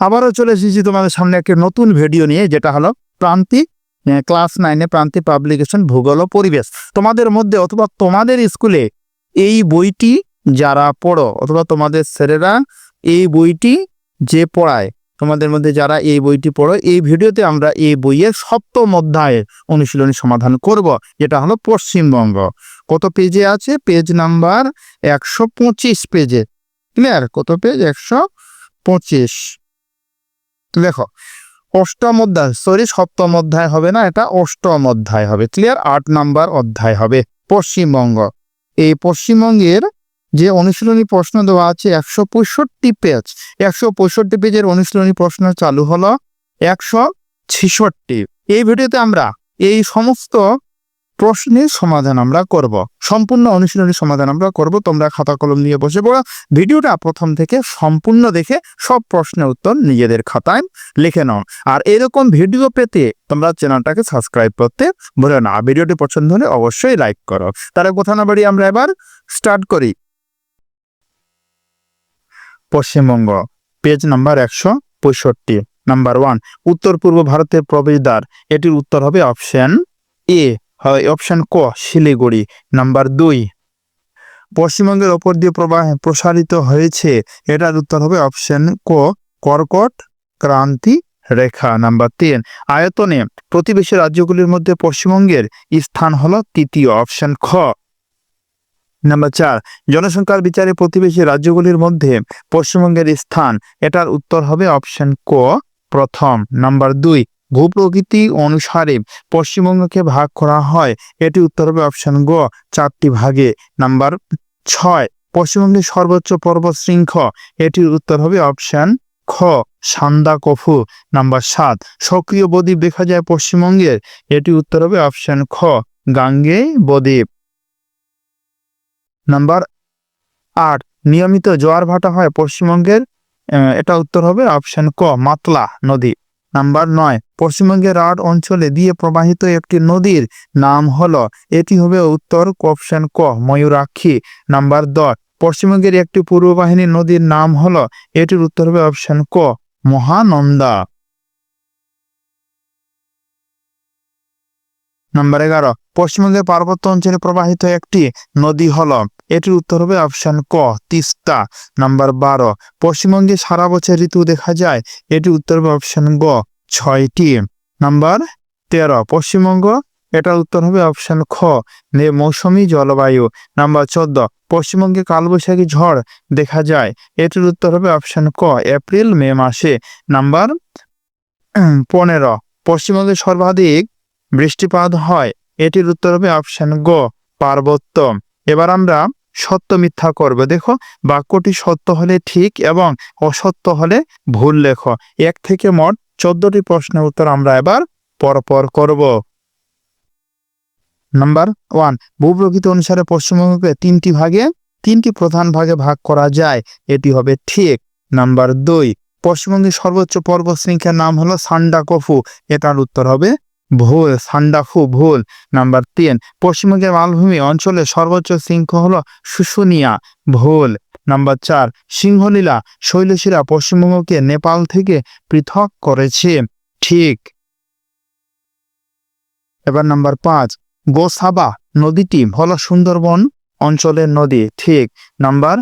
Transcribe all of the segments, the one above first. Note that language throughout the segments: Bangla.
আবারও চলে এসেছি তোমাদের সামনে একটি নতুন ভিডিও নিয়ে, যেটা হলো প্রান্তিক ক্লাস নাইনে প্রান্তিক পাবলিকেশন ভূগোল ও পরিবেশ। তোমাদের মধ্যে অথবা তোমাদের স্কুলে এই বইটি যারা পড়ো, অথবা তোমাদের স্যারেরা এই বইটি যে পড়ায়, তোমাদের মধ্যে যারা এই বইটি পড়ো, এই ভিডিওতে আমরা এই বইয়ের সপ্তম অধ্যায়ের অনুশীলনী সমাধান করব, যেটা হলো পশ্চিমবঙ্গ। কত পেজে আছে? পেজ নাম্বার একশো পঁচিশ পেজে। ক্লিয়ার? কত পেজ? একশো পঁচিশ। দেখো, অষ্টম অধ্যায় সরি সপ্তম অধ্যায় হবে না এটা? অষ্টম অধ্যায় হবে ক্লিয়ার আট নাম্বার অধ্যায় হবে, পশ্চিমবঙ্গ। এই পশ্চিমবঙ্গের যে অনুশীলনী প্রশ্ন দেওয়া আছে, একশো পঁয়ষট্টি পেজ একশো পঁয়ষট্টি পেজের অনুশীলনী প্রশ্ন চালু হলো একশো ছেষট্টি। এই ভিডিওতে আমরা এই সমস্ত প্রশ্নের সমাধান আমরা করব। সম্পূর্ণ অনুশীলনী সমাধান আমরা করব। তোমরা খাতা কলম নিয়ে বসে পড়ো। ভিডিওটা প্রথম থেকে সম্পূর্ণ দেখে সব প্রশ্নের উত্তর নিজেদের খাতায় লিখে নাও। আর এরকম ভিডিও পেতে তোমরা চ্যানেলটাকে সাবস্ক্রাইব করতে ভুলো না। ভিডিওটি পছন্দ হলে অবশ্যই লাইক করো। তাহলে কথা না বাড়ি আমরা এবার স্টার্ট করি। পশ্চিমবঙ্গ, পেজ নাম্বার একশো পঁয়ষট্টি, নাম্বার ওয়ান উত্তর পূর্ব ভারতের প্রবেশদ্বার। এটির উত্তর হবে অপশন এ। অপশন ক, শিলিগুড়ি। নাম্বার দুই, পশ্চিমবঙ্গের ওপর দিয়ে প্রবাহ প্রসারিত হয়েছে। এটার উত্তর হবে অপশন ক, কর্কট ক্রান্তি রেখা। নাম্বার তিন, আয়তনে প্রতিবেশী রাজ্যগুলির মধ্যে পশ্চিমবঙ্গের স্থান হল তৃতীয়, অপশন খ। নাম্বার চার, জনসংখ্যার বিচারে প্রতিবেশী রাজ্যগুলির মধ্যে পশ্চিমবঙ্গের স্থান। এটার উত্তর হবে অপশন ক, প্রথম। নাম্বার দুই ভূপ্রকৃতি অনুসারে পশ্চিমবঙ্গকে ভাগ করা হয়। এটি উত্তর হবে অপশন গ, চারটি ভাগে। নাম্বার ছয়, পশ্চিমবঙ্গের সর্বোচ্চ পর্বত শৃঙ্খ। এটির উত্তর হবে অপশন খ, সান্দা কফু। নাম্বার সাত, সক্রিয় বদ্বীপ দেখা যায় পশ্চিমবঙ্গের। এটি উত্তর হবে অপশন খ গাঙ্গে বদ্বীপ। নাম্বার আট, নিয়মিত জোয়ার ভাটা হয় পশ্চিমবঙ্গের। এটা উত্তর হবে অপশন ক, মাতলা নদী। নাম্বার নয়। পশ্চিমবঙ্গের আট অঞ্চলে দিয়ে প্রবাহিত একটি নদীর নাম হল, এটি হবে উত্তর অপশন ক, ময়ূরাক্ষী। নাম্বার দশ। পশ্চিমবঙ্গের একটি পূর্ব বাহিনীর নদীর নাম হল, এটির উত্তর হবে অপশন ক, মহানন্দা। নাম্বার এগারো। পশ্চিমবঙ্গের পার্বত্য অঞ্চলে প্রবাহিত একটি নদী হলো এটির উত্তর হবে অপশন ক, তিস্তা। নাম্বার বারো, পশ্চিমবঙ্গে সারা বছর ঋতু দেখা যায়, এটির উত্তর হবে অপশন গ, ছয়টি। নাম্বার তেরো, পশ্চিমবঙ্গ, এটার উত্তর হবে অপশন খ মৌসুমী জলবায়ু। নাম্বার চোদ্দ, পশ্চিমবঙ্গে কালবৈশাখী ঝড় দেখা যায়, এটির উত্তর হবে অপশন ক, এপ্রিল, মে মাসে। নাম্বার পনেরো, পশ্চিমবঙ্গে সর্বাধিক বৃষ্টিপাত হয়, এটির উত্তর হবে অপশন গ, পার্বত্য। এবার আমরা সত্য মিথ্যা করব। দেখো, বাক্যটি সত্য হলে ঠিক এবং অসত্য হলে ভুল লেখো। এক থেকে মোট চোদ্দটি প্রশ্নের উত্তর আমরা এবার পরপর করব। নাম্বার ওয়ান ভূপ্রকৃতি অনুসারে পশ্চিমবঙ্গকে তিনটি ভাগে, তিনটি প্রধান ভাগে ভাগ করা যায়। এটি হবে ঠিক। নাম্বার দুই, পশ্চিমবঙ্গের সর্বোচ্চ পর্বত শৃঙ্খের নাম হলো সান্ডাকফু। এটার উত্তর হবে ভুল, সান্ডাফু ভুল। নাম্বার তিন, পশ্চিমবঙ্গের মালভূমি অঞ্চলে সর্বোচ্চ শৃঙ্খ হলো শুশুনিয়া, ভুল। নাম্বার চার, সিংহলীলা শৈলশিরা পশ্চিমবঙ্গকে নেপাল থেকে পৃথক করেছে। ঠিক। এবার নাম্বার পাঁচ, গোসাবা নদীটি হলো সুন্দরবন অঞ্চলের নদী। ঠিক। নাম্বার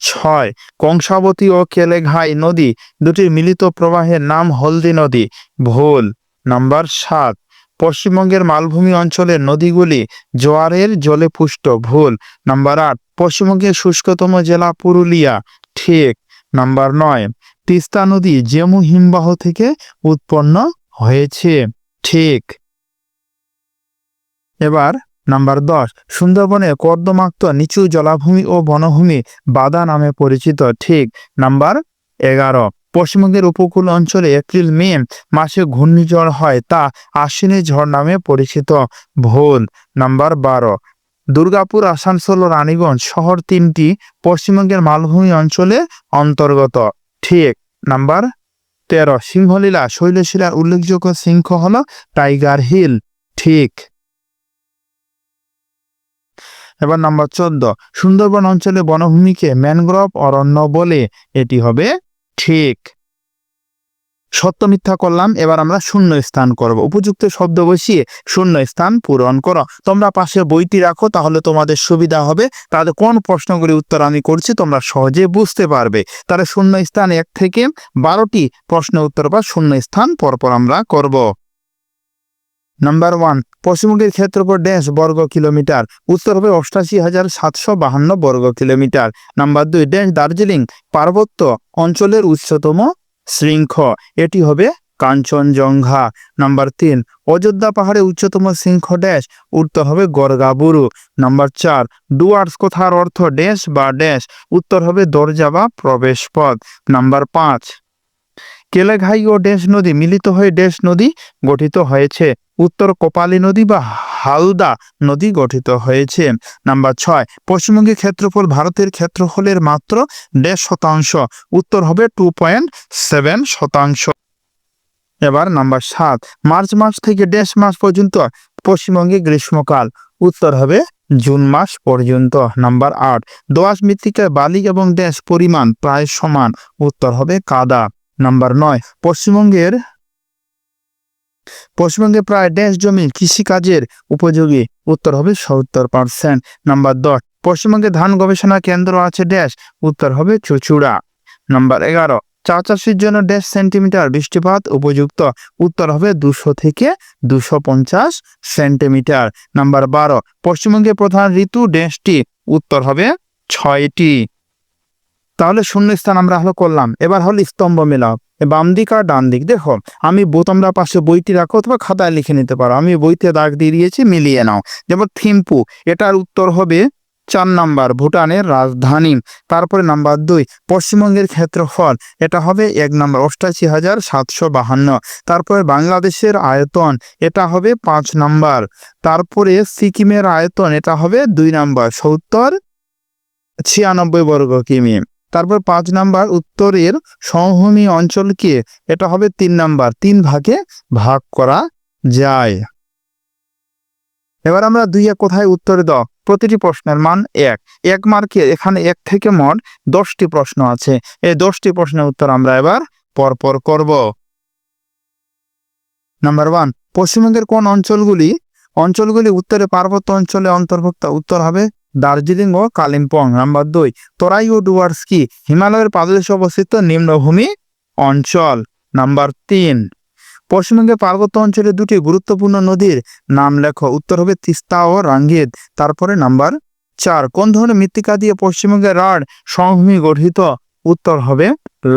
ছয়, কংসাবতী ও কেলেঘাই নদী, দুটির মিলিত প্রবাহের নাম হলদি নদী। ভুল। নাম্বার সাত পশ্চিমবঙ্গের মালভূমি অঞ্চলের নদীগুলি জোয়ারের জলে পুষ্ট, ভুল। নাম্বার আট, পশ্চিমবঙ্গের শুষ্কতম জেলা পুরুলিয়া, ঠিক। নাম্বার নয়, তিস্তা নদী জেমু হিমবাহ থেকে উৎপন্ন হয়েছে, ঠিক। এবার নাম্বার দশ, সুন্দরবনে কর্দমাক্ত নিচু জলাভূমি ও বনভূমি বাদা নামে পরিচিত, ঠিক। নাম্বার এগারো পশ্চিমবঙ্গের উপকূল অঞ্চলে এপ্রিল, মে মাসে ঘূর্ণিঝড় হয় তা আশ্বিনী ঝড় নামে পরিচিত। ভোল নাম্বার বারো, দুর্গাপুর, আসানসোল ও রানীগঞ্জ শহর তিনটি পশ্চিমবঙ্গের মালভূমি অঞ্চলে অন্তর্গত। ঠিক নাম্বার তেরো, সিংহলীলা, শৈলশিলার উল্লেখযোগ্য শৃঙ্খ হল টাইগার হিল। ঠিক এবার নাম্বার চোদ্দ, সুন্দরবন অঞ্চলে বনভূমিকে ম্যানগ্রোভ অরণ্য বলে এটি হবে ঠিক। সত্য মিথ্যা করলাম, এবার আমরা শূন্য স্থান করব। উপযুক্ত শব্দ বসিয়ে শূন্য স্থান পূরণ করো। তোমরা পাশে বইটি রাখো, তাহলে তোমাদের সুবিধা হবে। তাদের কোন প্রশ্নগুলি উত্তর আমি করছি, তোমরা সহজে বুঝতে পারবে। তাহলে শূন্য স্থান এক থেকে বারোটি প্রশ্ন উত্তর বা শূন্য স্থান পরপর আমরা করব। নাম্বার ওয়ান পশ্চিমবঙ্গের ক্ষেত্রফল ড্যাশ বর্গ কিলোমিটার। উত্তর হবে অষ্টাশি হাজার সাতশো বাহান্ন বর্গ কিলোমিটার। নাম্বার দুই, ড্যাশ দার্জিলিং পার্বত্য অঞ্চলের উচ্চতম শৃঙ্খ। এটি হবে কাঞ্চনজঙ্ঘা। নাম্বার তিন, অযোধ্যা পাহাড়ে উচ্চতম শৃঙ্খ ড্যাশ। উত্তর হবে গরগাবুরু নাম্বার চার, ডুয়ার্স কথার অর্থ ড্যাশ বা ড্যাশ? উত্তর হবে দরজা বা প্রবেশ পথ নাম্বার পাঁচ কেলেঘাই ও ড্যাশ নদী মিলিত হয়ে ড্যাশ নদী গঠিত হয়েছে। উত্তর কপালী নদী বা হালদা নদী গঠিত হয়েছে। নাম্বার ছয়, পশ্চিমবঙ্গের ক্ষেত্রফল ভারতের ক্ষেত্রফলের মাত্র দেড় শতাংশ, উত্তর হবে টু পয়েন্ট সেভেন শতাংশ। এবার নাম্বার সাত, মার্চ মাস থেকে ড্যাশ মাস পর্যন্ত পশ্চিমবঙ্গে গ্রীষ্মকাল, উত্তর হবে জুন মাস পর্যন্ত। নাম্বার আট দোয়াশ মৃত্তিকায় বালি এবং দেশ পরিমাণ প্রায় সমান, উত্তর হবে কাদা। নাম্বার নয়, পশ্চিমবঙ্গের পশ্চিমবঙ্গে প্রায় ড্যাশ জমি কৃষিকাজের উপযোগী। উত্তর হবে সত্তর পার্সেন্ট নাম্বার দশ, পশ্চিমবঙ্গে ধান গবেষণা কেন্দ্র আছে ড্যাশ উত্তর হবে চুচুড়া। নাম্বার এগারো, চা চাষের জন্য ড্যাশ সেন্টিমিটার বৃষ্টিপাত উপযুক্ত। উত্তর হবে দুশো থেকে দুশো পঞ্চাশ সেন্টিমিটার। নাম্বার বারো পশ্চিমবঙ্গের প্রধান ঋতু ড্যাশটি উত্তর হবে ছয়টি। তাহলে শূন্য স্থান আমরা হলো করলাম। এবার হলো স্তম্ভ মেলাও এ বাম দিক আর ডান দিক দেখো, আমি তোমরা পাশে বইটি রাখো অথবা খাতায় লিখে নিতে পারো। আমি বইতে দাগ দিয়ে দিয়েছি, মিলিয়ে নাও। যেমন থিম্পু, এটার উত্তর হবে চার নাম্বার, ভুটানের রাজধানী। তারপরে নাম্বার দুই, পশ্চিমবঙ্গের ক্ষেত্রফল, এটা হবে এক নাম্বার, অষ্টাশি হাজার সাতশো বাহান্ন। তারপরে বাংলাদেশের আয়তন, এটা হবে পাঁচ নাম্বার। তারপরে সিকিমের আয়তন, এটা হবে দুই নাম্বার, সত্তর ছিয়ানব্বই বর্গ কিমি। তারপর পাঁচ নাম্বার উত্তরের সমভূমি অঞ্চলকে এটা হবে তিন নাম্বার, তিন ভাগে ভাগ করা যায়। এবার আমরা দুই এক কোথায় উত্তর দাও প্রতিটি প্রশ্নের মান এক। এক মার্কে এখানে এক থেকে মোট দশটি প্রশ্ন আছে। এই দশটি প্রশ্নের উত্তর আমরা এবার পরপর করব। নাম্বার ওয়ান, পশ্চিমবঙ্গের কোন অঞ্চলগুলি অঞ্চলগুলি উত্তরে পার্বত্য অঞ্চলে অন্তর্ভুক্ত? উত্তর হবে দার্জিলিং ও কালিম্পং। নাম্বার দুই, তরাই ও ডুয়ার্স কি? হিমালয়ের পাদদেশে অবস্থিত নিম্নভূমি অঞ্চল। নাম্বার তিন, পশ্চিমবঙ্গের পার্বত্য অঞ্চলে দুটি গুরুত্বপূর্ণ নদীর নাম লেখো। উত্তর হবে তিস্তা ও রাঙ্গিত। তারপরে নাম্বার চার, কোন ধরনের মৃত্তিকা দিয়ে পশ্চিমবঙ্গের রাঢ় সমভূমি গঠিত? উত্তর হবে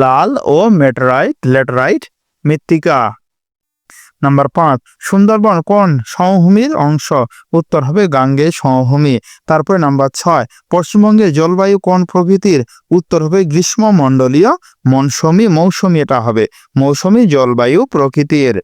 লাল ও মেটরাইট লেটরাইট মৃত্তিকা। নাম্বার পাঁচ, সুন্দরবন কোন সমভূমির অংশ? উত্তর হবে গাঙ্গে সমভূমি। তারপরে নাম্বার ছয়, পশ্চিমবঙ্গের জলবায়ু কোন প্রকৃতির উত্তর হবে গ্রীষ্মমণ্ডলীয় মৌসুমি মৌসুমি, এটা হবে মৌসুমি জলবায়ু প্রকৃতির।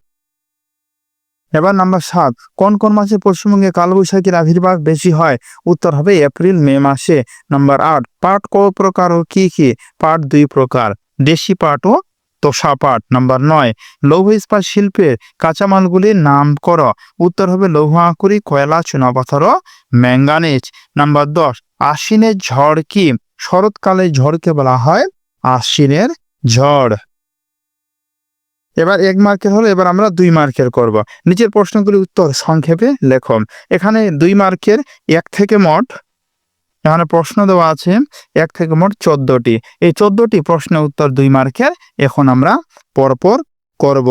এবার নাম্বার সাত, কোন কোন মাসে পশ্চিমবঙ্গে কালবৈশাখীর আবির্ভাব বেশি হয়? উত্তর হবে এপ্রিল, মে মাসে। নাম্বার আট, পাট ক প্রকার ও কি কি? পাট দুই প্রকার, দেশি পাট ও তোষা পাট নাম্বার নয়, লৌহ ইস্পাত শিল্পের কাঁচামালগুলির নাম কর। উত্তর হবে লৌহ আঁকুরি, কয়লা চুনাপাথর ম্যাঙ্গানিজ। নাম্বার দশ, আশ্বিনের ঝড় কি? শরৎকালে ঝড়কে বলা হয় আশ্বিনের ঝড়। এবার এক মার্কের হলো, এবার আমরা দুই মার্কের করব। নিচের প্রশ্নগুলি উত্তর সংক্ষেপে লেখো। এখানে দুই মার্কের, এক থেকে মোট এখানে প্রশ্ন দেওয়া আছে, এক থেকে মোট চোদ্দটি। এই চোদ্দটি প্রশ্নের উত্তর দুই মার্কের, এখন আমরা পরপর করব।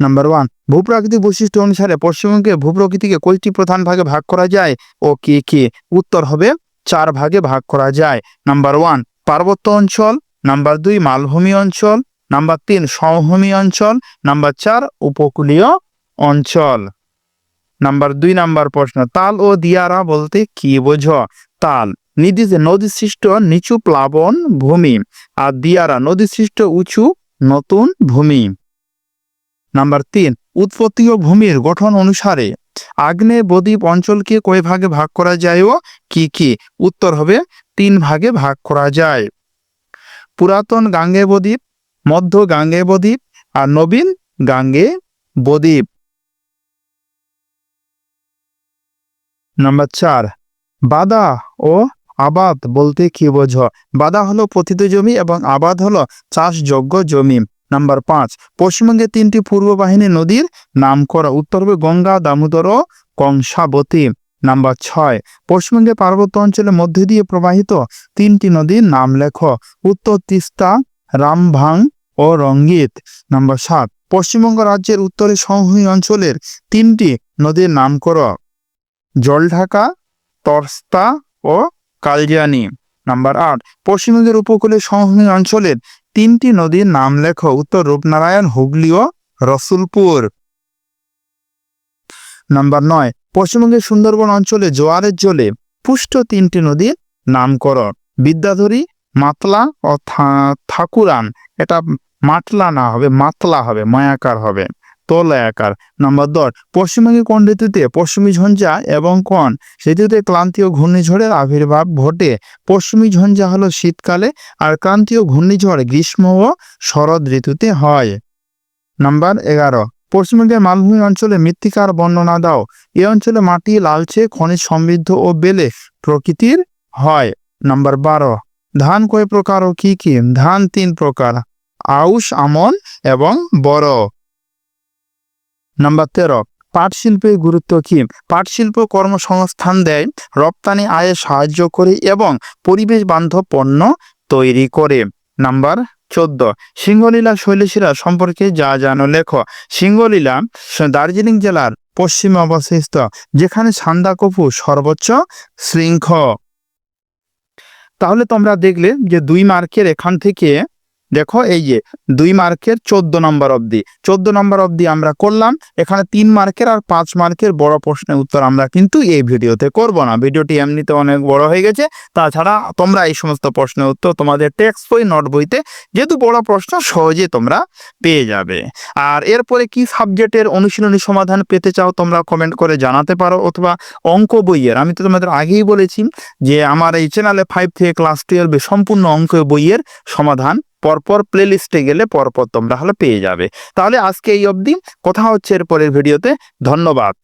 নাম্বার ওয়ান ভূপ্রাকৃতিক বৈশিষ্ট্য অনুসারে পশ্চিমবঙ্গে ভূপ্রকৃতিকে কয়টি প্রধান ভাগে ভাগ করা যায় ও কি কি? উত্তর হবে, চার ভাগে ভাগ করা যায়। নাম্বার ওয়ান পার্বত্য অঞ্চল। নাম্বার দুই, মালভূমি অঞ্চল। নাম্বার তিন, সমভূমি অঞ্চল। নাম্বার চার, উপকূলীয় অঞ্চল। নাম্বার দুই নাম্বার প্রশ্ন, তাল ও দিয়ারা বলতে কি বোঝো? তাল নিদি নদী সৃষ্ট নিচু প্লাবন ভূমি, আর দিয়ারা নদী সৃষ্ট উঁচু নতুন ভূমি। নাম্বার তিন উৎপত্তি ও ভূমির গঠন অনুসারে আগ্নেয় বদ্বীপ অঞ্চলকে কয় ভাগে ভাগ করা যায় ও কি কি? উত্তর হবে, তিন ভাগে ভাগ করা যায়। পুরাতন গাঙ্গে বদ্বীপ, মধ্য গাঙ্গে বদ্বীপ, আর নবীন গাঙ্গে বদ্বীপ। নাম্বার চার, বাদা ও আবাদ বলতে কি বোঝো? বাদা হলো পতিত জমি এবং আবাদ হলো চাষযোগ্য জমি। নাম্বার পাঁচ, পশ্চিমবঙ্গের তিনটি পূর্ব বাহিনী নদীর নাম করো উত্তর হবে গঙ্গা, দামোদর ও কংসাবতী। নাম্বার ছয়, পশ্চিমবঙ্গের পার্বত্য অঞ্চলের মধ্যে দিয়ে প্রবাহিত তিনটি নদীর নাম লেখো। উত্তর তিস্তা, রামভাং ও রঙ্গিত। নাম্বার সাত, পশ্চিমবঙ্গ রাজ্যের উত্তরে সমভূমি অঞ্চলের তিনটি নদীর নাম করো জলঢাকা, তরস্তা ও কালজানি নাম্বার আট পশ্চিমবঙ্গের উপকূলে সমভূমি অঞ্চলের তিনটি নদীর নাম লেখো উত্তর রূপনারায়ণ, হুগলি ও রসুলপুর। নাম্বার নয়, পশ্চিমবঙ্গের সুন্দরবন অঞ্চলে জোয়ারের জলে পুষ্ট তিনটি নদীর নাম করো বিদ্যাধরী, মাতলা ও ঠাকুরান এটা মাতলা না হবে, মাতলা হবে, মায়াকার হবে। তোলায়াকার নাম্বার দশ পশ্চিমবঙ্গে কোন ঋতুতে পশ্চিমী ঝঞ্ঝা এবং কোন ঋতুতে ক্লান্তীয় ঘূর্ণিঝড়ের আবির্ভাব ঘটে? পশ্চিমী ঝঞ্ঝা হলো শীতকালে আর ক্রান্তীয় ঘূর্ণিঝড় গ্রীষ্ম ও শরৎ ঋতুতে হয়। নাম্বার এগারো, পশ্চিমবঙ্গের মালভূমি অঞ্চলে মৃত্তিকার বর্ণনা দাও। এ অঞ্চলে মাটি, লালচে, খনিজ সমৃদ্ধ ও বেলে প্রকৃতির হয়। নাম্বার বারো, ধান কয় প্রকার ও কি কি? ধান তিন প্রকার, আউশ, আমন এবং বড়। নাম্বার তেরো পাট শিল্পের গুরুত্ব কি? পাট শিল্প কর্মসংস্থান দেয়, রপ্তানি আয়ে সাহায্য করে এবং পরিবেশ বান্ধব পণ্য তৈরি করে। নাম্বার চোদ্দ, সিংহলীলা শৈলশিরা সম্পর্কে যা জানো লেখো। সিংহলীলা দার্জিলিং জেলার পশ্চিমে অবস্থিত, যেখানে সান্দাকফু সর্বোচ্চ শৃঙ্খ। তাহলে তোমরা দেখলে যে দুই মার্কের এখান থেকে দেখো এই যে দুই মার্কের চোদ্দ নম্বর অবধি। চোদ্দ নম্বর অবধি আমরা করলাম। এখানে তিন মার্কের আর পাঁচ মার্কের বড় প্রশ্নের উত্তর আমরা কিন্তু এই ভিডিওতে করব না। ভিডিওটি এমনিতে অনেক বড় হয়ে গেছে। তাছাড়া তোমরা এই সমস্ত প্রশ্নের উত্তর তোমাদের টেক্সট বই, নোট বইতে যেহেতু বড় প্রশ্ন, সহজে তোমরা পেয়ে যাবে। আর এরপরে কি সাবজেক্টের অনুশীলনী সমাধান পেতে চাও তোমরা কমেন্ট করে জানাতে পারো অথবা অঙ্ক বইয়ের। আমি তো তোমাদের আগেই বলেছি যে আমার এই চ্যানেলে ফাইভ থেকে ক্লাস টুয়েলভে সম্পূর্ণ অঙ্ক বইয়ের সমাধান পরপর প্লেলিস্টে গেলে পরপর তোমরা হলে পেয়ে যাবে। তাহলে আজকে এই অবধি। কথা হচ্ছে এরপরের ভিডিওতে ধন্যবাদ।